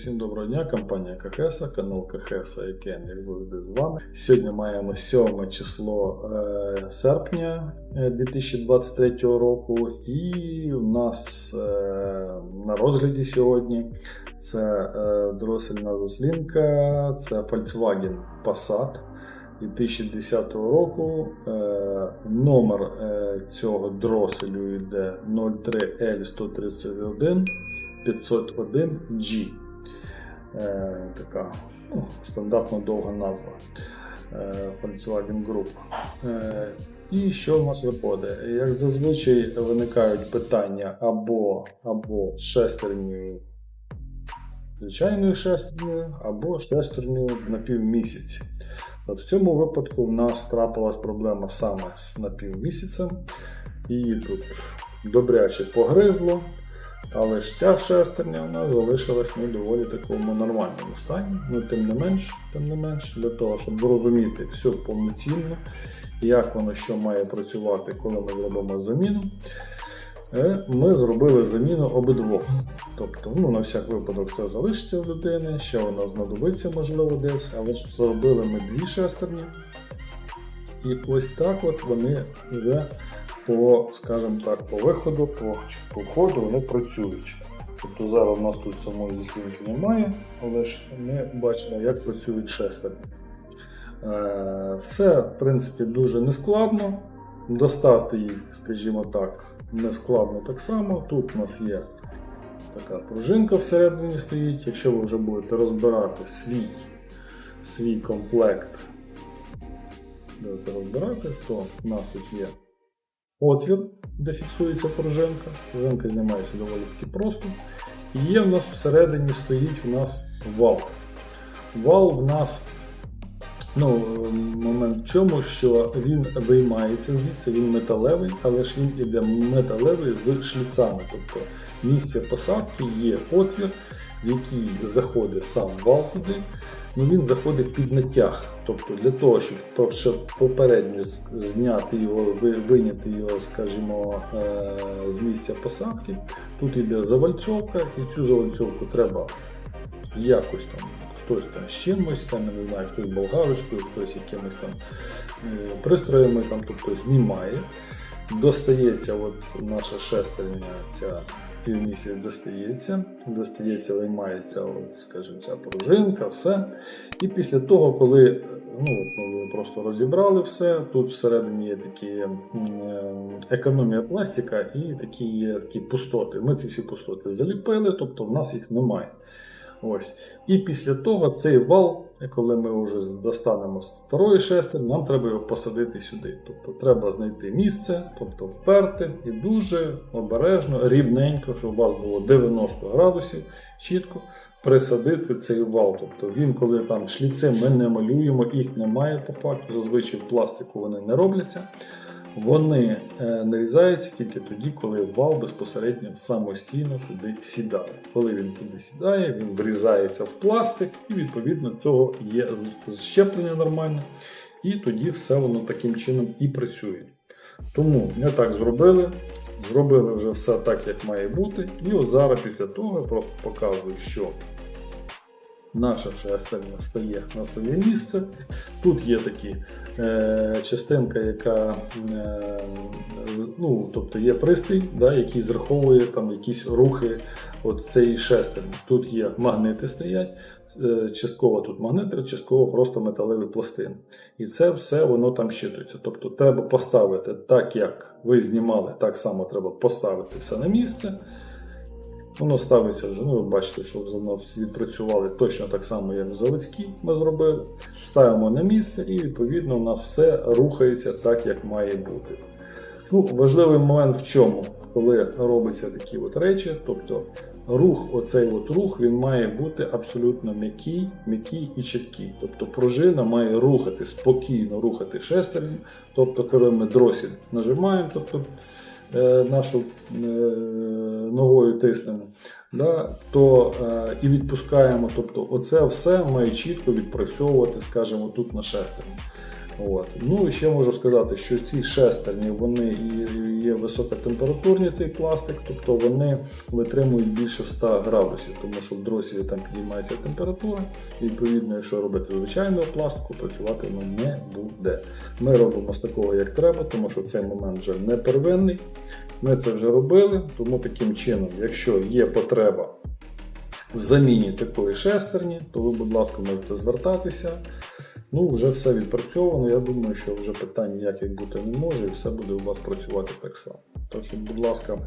Всім доброго дня, компанія КХС, канал КХС Кен, як завжди з вами. Сьогодні маємо 7 число е, серпня е, 2023 року, і у нас е, на розгляді сьогодні це е, дросельна заслінка, це Volkswagen Passat 2010 року. Е, номер е, цього дроселю йде 03L131 501G. Е, така ну, стандартно довга назва е, Volkswagen Group. Е, і що в нас виходить? Як зазвичай виникають питання або, або шестернею звичайною шестернею, або шестернею на півмісяці. От в цьому випадку в нас трапилась проблема саме з напівмісяцем. Її тут добряче погризло. Але ж ця шестерня в нас залишилась ну, доволі такому нормальному стані. Ну, тим не менш, тим не менш, для того, щоб зрозуміти все повноцінно, як воно що має працювати, коли ми зробимо заміну. е, Ми зробили заміну обидвох. Тобто, ну, на всяк випадок це залишиться в людини, ще вона знадобиться, можливо, десь, але ж зробили ми дві шестерні. І ось так от вони вже по, скажімо так, по виходу, по, по входу вони працюють. Тобто зараз у нас тут самої заслінки немає, але ж ми бачимо, як працюють шестерні. Е, Все, в принципі, дуже нескладно. Достати їх, скажімо так, нескладно так само. Тут у нас є така пружинка всередині стоїть. Якщо ви вже будете розбирати свій, свій комплект, будете розбирати, то у нас тут є отвір, де фіксується пружинка. Пружинка знімається доволі таки просто. І є в нас всередині стоїть у нас вал. Вал в нас, ну, момент в чому, що він виймається звідси, він металевий, але ж він іде металевий з шліцами. Тобто місце посадки є отвір, в який заходить сам вал туди. Ну, він заходить під натяг. Тобто для того, щоб, попередньо зняти його, виняти його, скажімо, е, з місця посадки, тут йде завальцовка, і цю завальцовку треба якось там, хтось там з чимось, там, не знаю, хтось болгарочкою, хтось якимось там е, пристроями, там, тобто знімає. Достається от наша шестерня, ця півмісяць достається, достається, виймається, от, скажімо, ця пружинка, все. І після того, коли ну, просто розібрали все, тут всередині є такі е, економія пластика і такі є такі пустоти. Ми ці всі пустоти заліпили, тобто в нас їх немає. Ось. І після того цей вал, коли ми вже достанемо з старої шестер, нам треба його посадити сюди. Тобто треба знайти місце, тобто вперти і дуже обережно, рівненько, щоб у вас було 90 градусів чітко присадити цей вал. Тобто він, коли там шліци ми не малюємо, їх немає по факту, зазвичай в пластику вони не робляться. Вони е, нарізаються тільки тоді, коли вал безпосередньо самостійно туди сідає. Коли він туди сідає, він врізається в пластик, і відповідно цього є з- щеплення нормальне, і тоді все воно таким чином і працює. Тому ми так зробили. Зробили вже все так, як має бути. І от зараз після того я просто показую, що наша шестерня стає на своє місце. Тут є такі е, частинка, яка е, ну, тобто є пристрій, да, який зраховує там якісь рухи от цієї шестерні. Тут є магнити стоять, е, частково тут магнити, частково просто металеві пластини. І це все воно там щитується. Тобто треба поставити так, як ви знімали, так само треба поставити все на місце. Воно ставиться вже, ну ви бачите, що воно відпрацювали точно так само, як в заводській ми зробили. Ставимо на місце і відповідно у нас все рухається так, як має бути. Ну, важливий момент в чому, коли робляться такі от речі, тобто рух, оцей от рух, він має бути абсолютно м'який, м'який і чіткий. Тобто пружина має рухати, спокійно рухати шестерню. Тобто, коли ми дросіль нажимаємо, тобто нашу е, ногою тиснемо, да, то е, і відпускаємо. Тобто, оце все має чітко відпрацьовувати, скажімо, тут на шестерні. От. Ну ще можу сказати, що ці шестерні вони і є високотемпературні цей пластик, тобто вони витримують більше 100 градусів, тому що в дросілі там підіймається температура, і відповідно, якщо робити звичайного пластику, працювати воно не буде. Ми робимо з такого як треба, тому що цей момент вже не первинний. Ми це вже робили, тому таким чином, якщо є потреба в заміні такої шестерні, то ви, будь ласка, можете звертатися. Ну, вже все відпрацьовано. Я думаю, що вже питань ніяких бути не може, і все буде у вас працювати так само. Тож, будь ласка,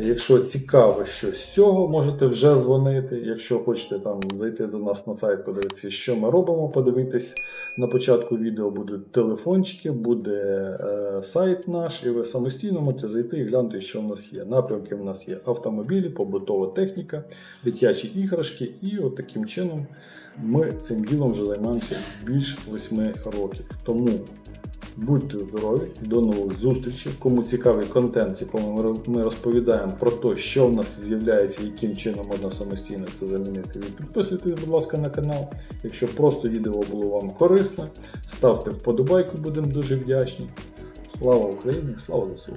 якщо цікаво щось з цього, можете вже дзвонити. Якщо хочете там зайти до нас на сайт, подивитися, що ми робимо, подивитись. На початку відео будуть телефончики, буде е, сайт наш, і ви самостійно можете зайти і глянути, що в нас є. Напрямки в нас є автомобілі, побутова техніка, дитячі іграшки, і от таким чином ми цим ділом вже займаємося більш 8 років. Тому будьте здорові, до нових зустрічей. Кому цікавий контент, якому ми розповідаємо про те, що в нас з'являється, яким чином можна самостійно це замінити. Підписуйтесь, будь ласка, на канал. Якщо просто відео було вам корисно, ставте вподобайку, будемо дуже вдячні. Слава Україні, слава ЗСУ!